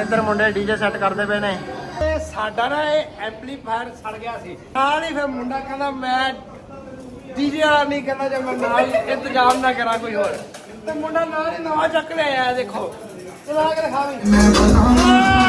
ਇੱਧਰ ਮੁੰਡੇ DJ set ਕਰਦੇ ਪਏ ਨੇ। ਤੇ ਸਾਡਾ ਨਾ ਇਹ ਐਂਪਲੀਫਾਇਰ ਸੜ ਗਿਆ ਸੀ। ਨਾਲ ਹੀ ਫਿਰ ਮੁੰਡਾ ਕਹਿੰਦਾ ਮੈਂ ਡੀਜੇ ਵਾਲਾ ਨਹੀਂ ਕਹਿੰਦਾ ਜੇ ਮੈਂ ਨਾਲ ਇੰਤਜ਼ਾਮ ਨਾ ਕਰਾਂ ਕੋਈ ਹੋਰ। ਤੇ ਮੁੰਡਾ ਨਾਲ ਹੀ ਨਵਾਂ ਚੱਕ ਲਿਆ ਆਇਆ ਦੇਖੋ। ਚਲਾ ਕੇ ਦਿਖਾਵੀਂ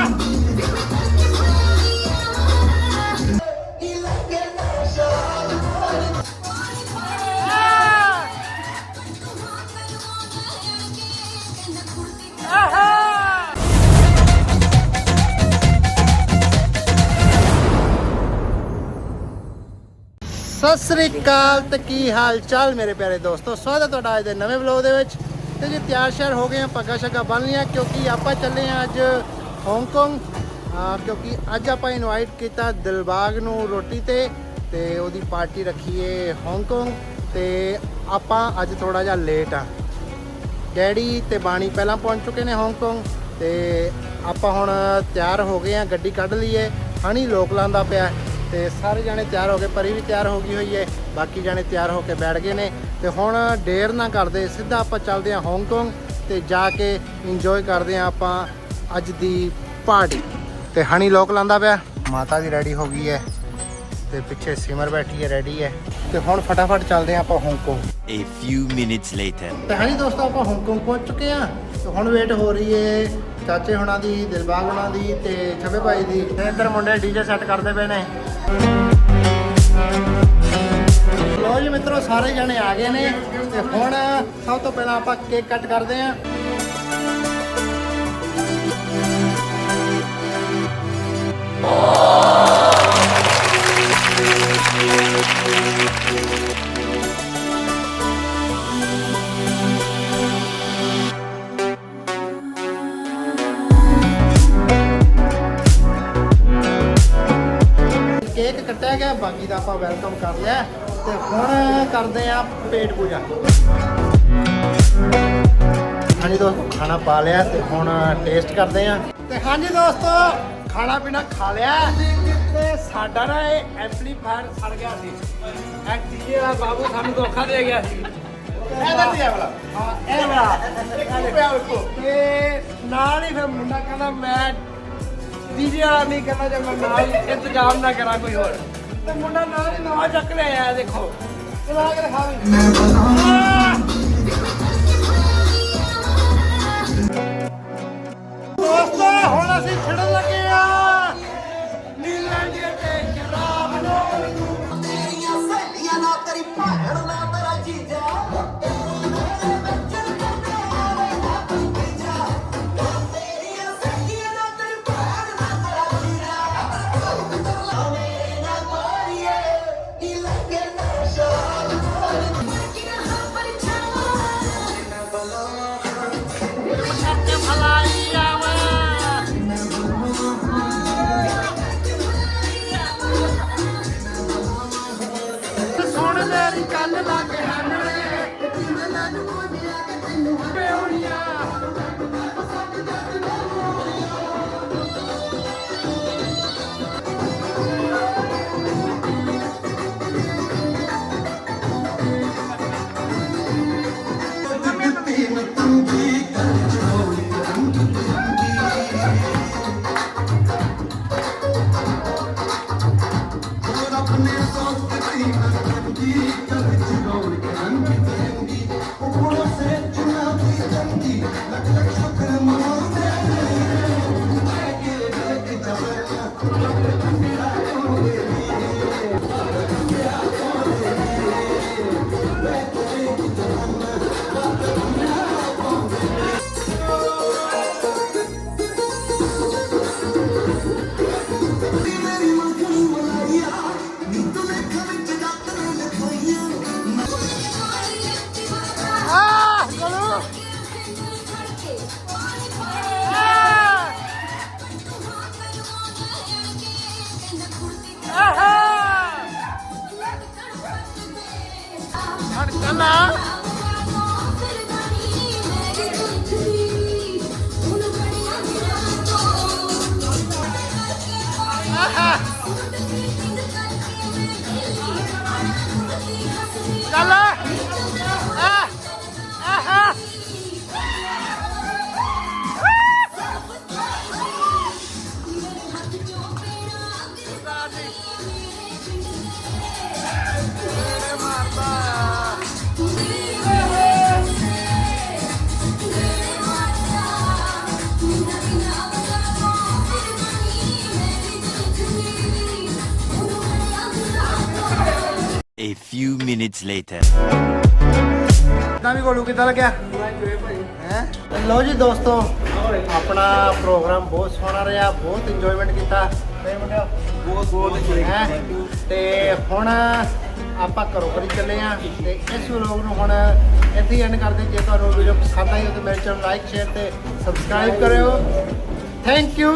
ਸਤਿ ਸ੍ਰੀ ਅਕਾਲ ਤੇ ਕੀ ਹਾਲ ਚਾਲ ਮੇਰੇ ਪਿਆਰੇ ਦੋਸਤੋ? ਸਵਾਗਤ ਹੈ ਤੁਹਾਡਾ ਅੱਜ ਦੇ ਨਵੇਂ ਵਲੌਗ ਦੇ ਵਿੱਚ। ਤੇ ਜੀ, ਤਿਆਰ ਸ਼ਿਆਰ ਹੋ ਗਏ ਆ ਪੱਗਾਂ ਸ਼ੱਗਾਂ ਬੰਨ ਲਈਆਂ, ਕਿਉਂਕਿ ਆਪਾਂ ਚੱਲੇ ਆ ਅੱਜ ਹਾਂਗਕਾਂਗ ਕਿਉਂਕਿ ਅੱਜ ਆਪਾਂ ਇਨਵਾਈਟ ਕੀਤਾ ਦਿਲਬਾਗ ਨੂੰ ਰੋਟੀ ਤੇ ਤੇ ਉਹਦੀ ਪਾਰਟੀ ਰੱਖੀ ਏ ਹਾਂਗਕਾਂਗ ਤੇ ਆਪਾਂ ਅੱਜ ਥੋੜਾ ਜਿਹਾ ਲੇਟ ਆ ਡੈਡੀ ਤੇ ਬਾਣੀ ਪਹਿਲਾਂ ਪਹੁੰਚ ਚੁੱਕੇ ਨੇ ਹਾਂਗਕਾਂਗ ਤੇ ਆਪਾਂ ਹੁਣ ਤਿਆਰ ਹੋ ਗਏ ਆ ਗੱਡੀ ਕੱਢ ਲਈਏ। ਹਣੀ ਲੋਕ ਲਾਂਦਾ ਪਿਆ। ਤੇ ਸਾਰੇ ਜਾਣੇ ਤਿਆਰ ਹੋ ਗਏ ਪਰੀ ਵੀ ਤਿਆਰ ਹੋ ਗਈ ਹੋਈ ਏ ਬਾਕੀ ਜਾਣੇ ਤਿਆਰ ਹੋ ਕੇ ਬੈਠ ਗਏ ਨੇ ਤੇ ਹੁਣ ਦੇਰ ਨਾ ਕਰਦੇ ਸਿੱਧਾ ਆਪਾਂ ਚੱਲਦੇ ਆ ਹਾਂਗਕਾਂਗ ਤੇ ਜਾ ਕੇ ਇੰਜੋਏ ਕਰਦੇ ਆ ਆਪਾਂ ਅੱਜ ਦੀ ਪਾਰਟੀ ਤੇ ਹਣੀ ਲੋਕ ਲਾਂਦਾ ਪਿਆ ਮਾਤਾ ਵੀ ਰੈਡੀ ਹੋ ਗਈ ਏ ਤੇ ਪਿੱਛੇ ਸਿਮਰ ਬੈਠੀ ਏ ਰੈਡੀ ਏ ਤੇ ਹੁਣ ਫਟਾਫਟ ਚੱਲਦੇ ਆ ਆਪਾਂ Hong Kong A few minutes later. ਤੇ ਹਾਂਜੀ ਦੋਸਤੋ ਆਪਾਂ ਹਾਂਗਕਾਂਗ ਪਹੁੰਚ ਚੁੱਕੇ ਆ ਤੇ ਹੁਣ ਵੇਟ ਹੋ ਰਹੀ ਏ ਚਾਚੇ ਹੁਣਾਂ ਦੀ ਦਿਲਬਾਗ ਹੁਣਾਂ ਦੀ ਤੇ ਛਬੇ ਭਾਈ ਦੀ। ਤੇ ਇੱਧਰ ਮੁੰਡੇ ਡੀਜੇ ਸੈੱਟ ਕਰਦੇ ਪਏ ਨੇ। ਲੋ ਜੀ ਮਿੱਤਰੋ, ਸਾਰੇ ਜਣੇ ਆ ਗਏ ਨੇ ਤੇ ਹੁਣ ਸਭ ਤੋਂ ਪਹਿਲਾਂ ਆਪਾਂ ਕੇਕ ਕੱਟ ਕਰਦੇ ਆਂ ਕੇਕ ਕੱਟਿਆ ਗਿਆ ਬਾਕੀ ਦਾ ਆਪਾਂ ਵੈਲਕਮ ਕਰ ਲਿਆ ਤੇ ਹੁਣ ਕਰਦੇ ਆਂ ਪੇਟ ਪੂਜਾ। ਹਾਂਜੀ ਦੋਸਤੋ ਖਾਣਾ ਪਾ ਲਿਆ ਤੇ ਹੁਣ ਟੇਸਟ ਕਰਦੇ ਆਂ ਤੇ ਹਾਂਜੀ ਦੋਸਤੋ ਖਾਣਾ ਪੀਣਾ ਖਾ ਲਿਆ ਤੇ ਸਾਡਾ ਨਾ ਇਹ ਐਂਪਲੀਫਾਇਰ ਸੜ ਗਿਆ ਸੀ। ਇਹ ਡੀਜੇ ਵਾਲਾ ਬਾਬੂ ਸਾਨੂੰ ਧੋਖਾ ਦੇ ਗਿਆ ਸੀ। ਇਹਦਾ ਹੈ ਭਲਾ? ਹਾਂ ਇਹ ਵਾਲਾ। ਇੱਕ ਪਿਆ ਵੇਖੋ ਤੇ ਨਾਲ ਹੀ ਫਿਰ ਮੁੰਡਾ ਕਹਿੰਦਾ ਮੈਂ ਡੀਜੇ ਵਾਲਾ ਨਹੀਂ ਕਹਿੰਦਾ ਜੇ ਮੈਂ ਨਾਲ ਇੰਤਜ਼ਾਮ ਨਾ ਕਰਾਂ ਕੋਈ ਹੋਰ। ਤੇ ਮੁੰਡਾ ਨਾਲ ਹੀ ਨਵਾਂ ਚੱਕ ਲਿਆ ਆਇਆ ਦੇਖੋ। ਚਲਾ ਕੇ ਦਿਖਾਵੀਂ ਦੋਸਤੋ ਹੁਣ ਅਸੀਂ ਛਿੜਨ ਮੇਰੀ come Hello! A few minutes later. ਵੀ ਗੋਲੂ ਕਿੱਦਾਂ ਲੱਗਿਆ? ਹੈ? ਲਓ ਜੀ ਦੋਸਤੋ ਆਪਣਾ ਪ੍ਰੋਗਰਾਮ ਬਹੁਤ ਸੋਹਣਾ ਰਿਹਾ ਬਹੁਤ ਇੰਜੋਇਮੈਂਟ ਕੀਤਾ। ਤੇ ਮੁੰਡਿਓ ਬਹੁਤ ਬਹੁਤ ਹੈ? ਤੇ ਹੁਣ ਆਪਾਂ ਘਰੋਂ ਘਰੀ ਚੱਲੇ ਆ ਤੇ ਇਸ ਵਲੋਗ ਨੂੰ ਹੁਣ ਇੱਥੇ ਐਂਡ ਕਰਦੇ ਜੇ ਤੁਹਾਨੂੰ ਵੀਡੀਓ ਪਸੰਦ ਆਈ ਹੋ ਤਾਂ ਮੇਰੇ ਚੈਨਲ ਲਾਈਕ ਸ਼ੇਅਰ ਤੇ ਸਬਸਕ੍ਰਾਈਬ ਕਰਿਓ। Thank you